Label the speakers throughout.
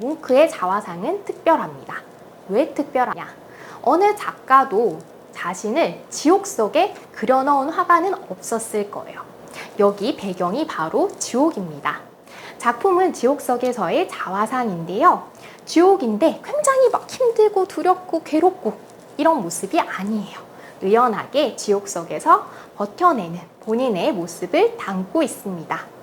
Speaker 1: 뭉크의 자화상은 특별합니다. 왜 특별하냐? 어느 작가도 자신을 지옥 속에 그려넣은 화가는 없었을 거예요. 여기 배경이 바로 지옥입니다. 작품은 지옥 속에서의 자화상인데요. 지옥인데 굉장히 막 힘들고 두렵고 괴롭고 이런 모습이 아니에요. 의연하게 지옥 속에서 버텨내는 본인의 모습을 담고 있습니다.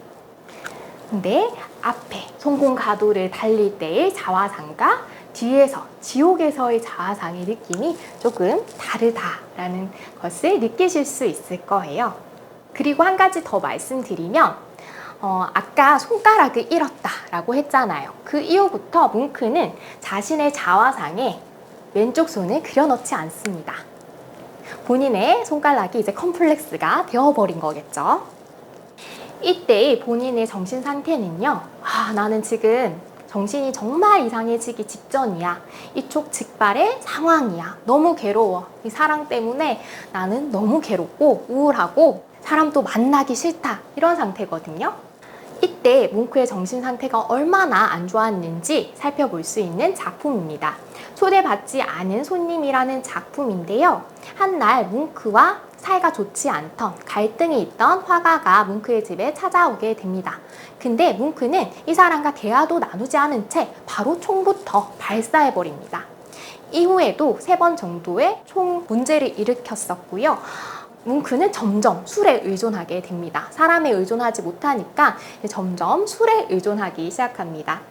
Speaker 1: 근데 앞에 성공 가도를 달릴 때의 자화상과 뒤에서 지옥에서의 자화상의 느낌이 조금 다르다라는 것을 느끼실 수 있을 거예요. 그리고 한 가지 더 말씀드리면 어, 아까 손가락을 잃었다라고 했잖아요. 그 이후부터 뭉크는 자신의 자화상에 왼쪽 손을 그려넣지 않습니다. 본인의 손가락이 이제 컴플렉스가 되어버린 거겠죠. 이때 본인의 정신 상태는요, 아, 나는 지금 정신이 정말 이상해지기 직전이야. 이쪽 직발의 상황이야. 너무 괴로워. 이 사랑 때문에 나는 너무 괴롭고 우울하고 사람도 만나기 싫다. 이런 상태거든요. 이때 뭉크의 정신 상태가 얼마나 안 좋았는지 살펴볼 수 있는 작품입니다. 초대받지 않은 손님이라는 작품인데요. 한날 뭉크와 사이가 좋지 않던 갈등이 있던 화가가 뭉크의 집에 찾아오게 됩니다. 근데 뭉크는 이 사람과 대화도 나누지 않은 채 바로 총부터 발사해버립니다. 이후에도 세 번 정도의 총 문제를 일으켰었고요. 뭉크는 점점 술에 의존하게 됩니다. 사람에 의존하지 못하니까 점점 술에 의존하기 시작합니다.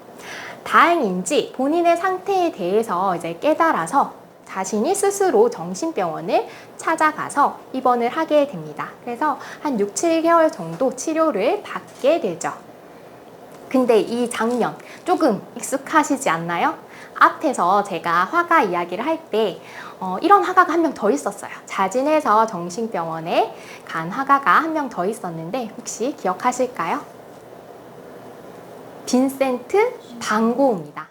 Speaker 1: 다행인지 본인의 상태에 대해서 이제 깨달아서 자신이 스스로 정신병원을 찾아가서 입원을 하게 됩니다. 그래서 한 6, 7개월 정도 치료를 받게 되죠. 근데 이 장면 조금 익숙하시지 않나요? 앞에서 제가 화가 이야기를 할때 어, 이런 화가가 한 명 더 있었어요. 자진해서 정신병원에 간 화가가 한 명 더 있었는데 혹시 기억하실까요? 빈센트 방고입니다.